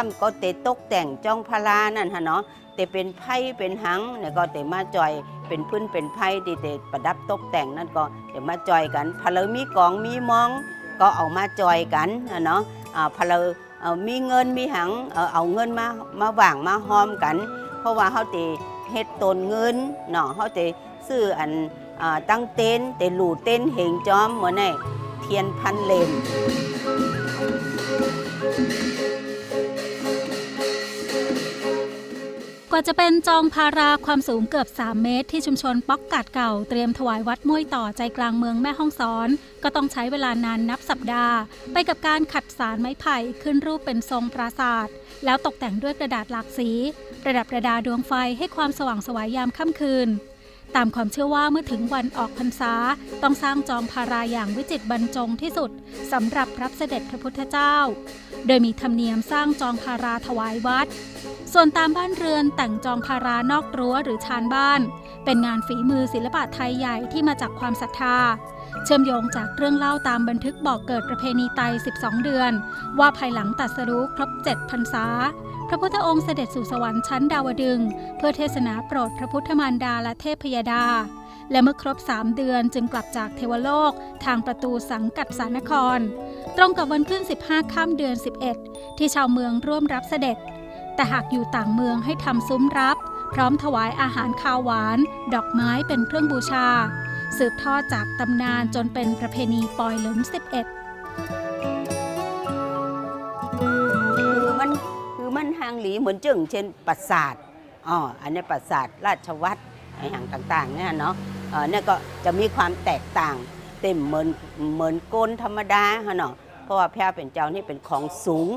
กํก็เตตกแต่งจ้องพารานั่นฮะเนาะแต่เป็นไพ่เป็นหังเนี่ยก็เตมาจอยเป็นพื้นเป็นไพ่ที่เตประดับตกแต่งนั่นก็เตมาจอยกันพะเลมีกองมีมอง ก็เอามาจอยกันนะเนาะพะเลอเอามีเงินมีหังเอาเงินมามาว่างมาหอมกัน เพราะว่าเขาเตเฮ็ดตนเงินเนาะเขาเตซื้ออันตั้งเต้นเตหลู่เต้นเหงจอมเหมือนไอ้เทียนพันเลม จะเป็นจองพาราความสูงเกือบ 3 เมตร ที่ชุมชนป๊อกกาดเก่าเตรียมถวายวัดม้วยต่อใจกลางเมืองแม่ห้องสอน ก็ต้องใช้เวลานานนับสัปดาห์ ไปกับการขัดสารไม้ไผ่ขึ้นรูปเป็นทรงปราสาท แล้วตกแต่งด้วยกระดาษหลากสี ประดับประดาดวงไฟให้ความสว่างสวยยามค่ำคืน ตามความเชื่อว่าเมื่อถึงวันออกพรรษา ต้องสร้างจอมพาราอย่างวิจิตรบรรจงที่สุดสำหรับรับเสด็จพระพุทธเจ้า โดยมีธรรมเนียมสร้างจองพาราถวายวัด ส่วนตามบ้านเรือนแต่งจองพารานอกรั้วหรือชานบ้าน เป็นงานฝีมือศิลปะไทยใหญ่ที่มาจากความศรัทธา เชื่อมโยงจากเรื่องเล่าตามบันทึกบอกเกิดประเพณีไต 12 เดือน ว่าภายหลังตรัสรู้ครบ7พรรษา พระพุทธองค์เสด็จสู่สวรรค์ชั้นดาวดึง เพื่อเทศนาโปรดพระพุทธมารดาและเทพยดา และเมื่อครบ 3 เดือนจึงกลับจากเทวโลกทางประตูสังกัดสานคร ตรงกับวันขึ้น 15ค่ำเดือน 11 ที่ชาวเมืองร่วมรับเสด็จ แต่หากอยู่ต่างเมืองให้ทำซุ้มรับพร้อมถวายอาหารคาวหวาน ดอกไม้เป็นเครื่องบูชา สืบทอดจากตำนานจนเป็นประเพณีปอยเหลิน11 คือมันคือมันหางหลีเหมือนจึงเช่นปราสาทอ๋ออันนี้ปราสาทราชวัตรไอหางต่างๆเนี่ยเนาะเออเนี่ยก็จะมีความแตกต่าง เต็มเหมือนเหมือนโกนธรรมดาฮะเนาะเพราะว่าพระเป็นเจ้านี่เป็นของสูง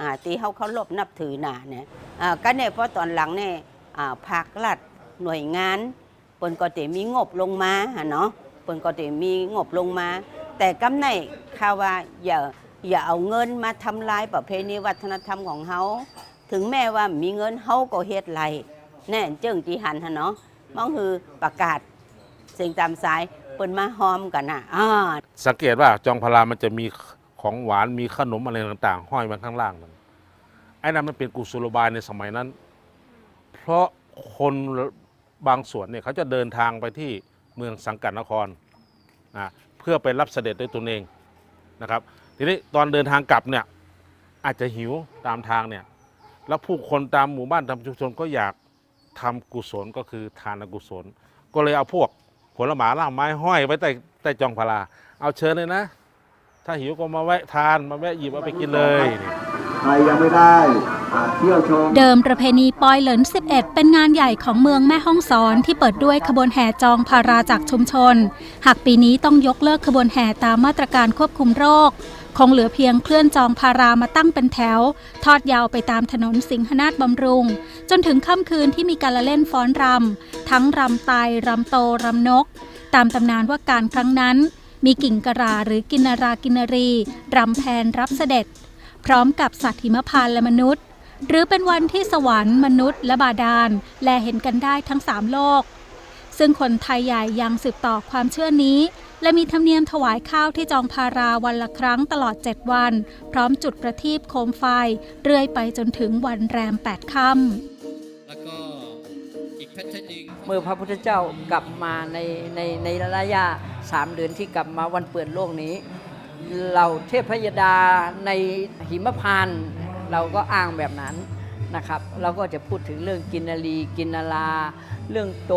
อ่าตีเขาเขาลบนับถือหนาเนี่ยอ่าก็เนี่ยเพราะตอนหลังเนี่ยอ่าภาครัฐหน่วยงาน เปิ้นก็จะมีงบลงมาฮะเนาะเปิ้นก็จะมีงบลงมา แต่กำในข่าวว่าอย่าอย่าเอาเงินมาทำลายประเพณีวัฒนธรรมของเฮาถึงแม้ว่ามีเงินเฮาก็เฮ็ดไรแน่เจิงจีหันฮะเนาะมันคือประกาศเสิ่งตามสายเปิ้นมาหอมกันน่ะอ่าสังเกตว่าจองพารามันจะมีของหวานมีขนมอะไรต่าง ๆ ห้อยมาข้างล่างนั่นไอ้นั่นมันเป็นกุศโลบายในสมัยนั้น เพราะคน บางส่วนเนี่ยเขาจะเดินทางไปที่เมืองสังกัดนครนะเพื่อไปรับเสด็จด้วยตนเองนะครับ ทีนี้ตอนเดินทางกลับเนี่ยอาจจะหิวตามทางเนี่ยแล้วผู้คนตามหมู่บ้านตามชุมชนก็อยากทำกุศลก็คือทานกุศล ก็เลยเอาพวกผลไม้ล่างไม้ห้อยไว้ใต้ใต้จองพาราเอาเชิญเลยนะ ถ้าหิวก็มาแวะทานมาแวะหยิบเอาไปกินเลยนี่ ใครยังไม่ได้เที่ยวชม เดิมประเพณีปอยเหลิน 11 เป็นงานใหญ่ของเมืองแม่ฮ่องสอนที่เปิดด้วยขบวนแห่จองพาราจากชุมชน หากปีนี้ต้องยกเลิกขบวนแห่ตามมาตรการควบคุมโรค คงเหลือเพียงเคลื่อนจองพารามาตั้งเป็นแถว ทอดยาวไปตามถนนสิงหนาฏบำรุง จนถึงค่ำคืนที่มีการละเล่นฟ้อนรำทั้งรำไตารำโตรำนก ตามตำนานว่าการครั้งนั้น มีกิ่งกระราหรือกินนารากินนารีรำแพนรับเสด็จ พร้อมกับสัตว์หิมพานและมนุษย์ หรือเป็นวันที่สวรรค์มนุษย์ และบาดาลแลเห็นกันได้ทั้งสามโลก ซึ่งคนไทยใหญ่ยังสืบต่อความเชื่อนี้ และมีธรรมเนียมถวายข้าวที่จองพาราวันละครั้งตลอด 7 วัน พร้อมจุดประทีปโคมไฟ เรื่อยไปจนถึงวันแรม 8 ค่ำแล้วก็เมื่อพระพุทธเจ้ากลับมาในในในระยะสามเดือนที่กลับมาวันเปิดโลกนี้ เราเทพยดาในหิมพานต์เราก็อ้างแบบนั้นนะครับ เราก็จะพูดถึงเรื่องกินนารีกินนาราเรื่องโต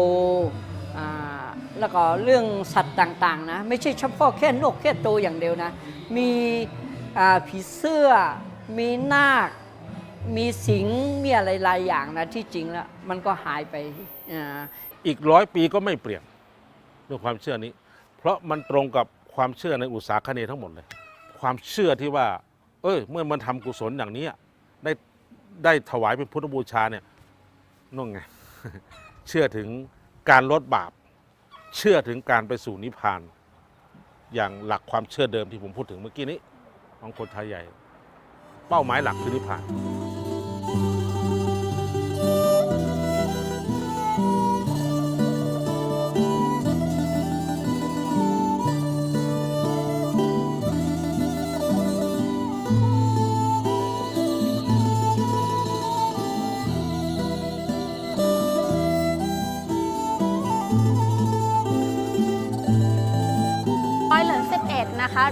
แล้วก็เรื่องสัตว์ต่างๆนะไม่ใช่เฉพาะแค่นกแค่โตอย่างเดียวนะ มีผีเสื้อ มีนาค มีสิงมีอะไรหลายอย่างนะที่จริงแล้วมันก็หายไปอ,อีกร้อยปีก็ไม่เปลี่ยนเรื่องความเชื่อนี้ เพราะมันตรงกับ ความเชื่อในอุตสาคเนยทั้งหมดเลย ความเชื่อที่ว่า เอ้ย เมื่อมันทำกุศลอย่างนี้ได้ได้ถวายเป็นพุทธบูชาเนี่ยนั่นไง เชื่อถึงการลดบาป เชื่อถึงการไปสู่นิพพาน อย่างหลักความเชื่อเดิมที่ผมพูดถึงเมื่อกี้นี้ ของคนไทยใหญ่ เป้าหมายหลักคือนิพพาน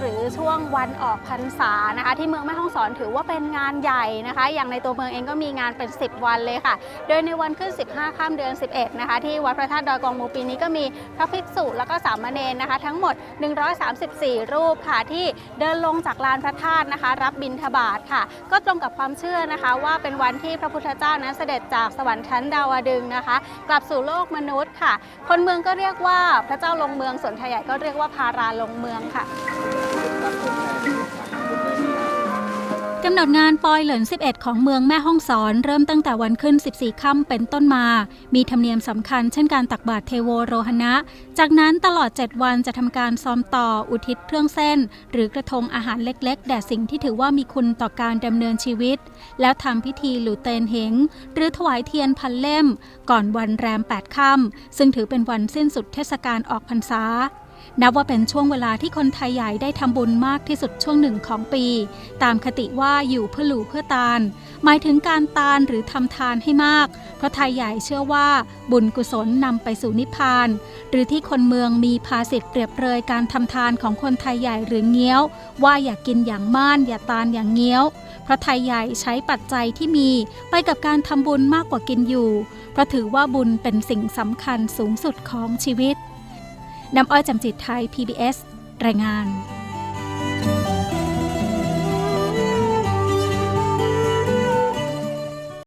หรือช่วงวันออกพรรษานะคะ ที่เมืองแม่ฮ่องสอนถือว่าเป็นงานใหญ่นะคะ อย่างในตัวเมืองเองก็มีงานเป็น 10 วันเลยค่ะ โดยในวันขึ้น 15 ข้ามเดือน 11 นะคะ ที่วัดพระธาตุดอยกองมูปีนี้ก็มีพระภิกษุแล้วก็สามเณรนะคะ ทั้งหมด 134 รูปค่ะที่เดินลงจากลานพระธาตุนะคะ รับบิณฑบาตค่ะ ก็ตรงกับความเชื่อนะคะ ว่าเป็นวันที่พระพุทธเจ้านั้นเสด็จจากสวรรค์ชั้นดาวดึงนะคะ กลับสู่โลกมนุษย์ค่ะ คนเมืองก็เรียกว่าพระเจ้าลงเมืองส่วนไทยใหญ่ก็เรียกว่าพาราลงเมืองค่ะกำหนดงานปอยเหลิน 11 ของเมืองแม่ฮ่องสอน เริ่มตั้งแต่วันขึ้น 14 ค่ำเป็นต้นมา มีธรรมเนียมสำคัญเช่นการตักบาตรเทโวโรหณะ จากนั้นตลอด 7 วันจะทำการซ้อมต่ออุทิศเครื่องเส้น หรือกระทงอาหารเล็กๆ แด่สิ่งที่ถือว่ามีคุณต่อการดำเนินชีวิต แล้วทำพิธีหลูเตนเหงหรือถวายเทียนพันเล่ม ก่อนวันแรม 8 ค่ำซึ่งถือเป็นวันสิ้นสุดเทศกาลออกพรรษา นับว่าเป็นช่วงเวลาที่คนไทยใหญ่ได้ทำบุญมากที่สุดช่วงหนึ่งของปี ตามคติว่าอยู่เพื่อหลู่เพื่อตาล หมายถึงการตาลหรือทำทานให้มาก เพราะไทยใหญ่เชื่อว่าบุญกุศลนำไปสู่นิพพาน หรือที่คนเมืองมีภาษิตเปรียบเปรยการทำทานของคนไทยใหญ่หรือเงี้ยว ว่าอย่ากกินอย่างม่าน อย่าตาลอย่างเงี้ยว เพราะไทยใหญ่ใช้ปัจจัยที่มีไปกับการทำบุญมากกว่ากินอยู่ เพราะถือว่าบุญเป็นสิ่งสำคัญสูงสุดของชีวิต น้ำอ้อยจำจิตไทย PBS รายงาน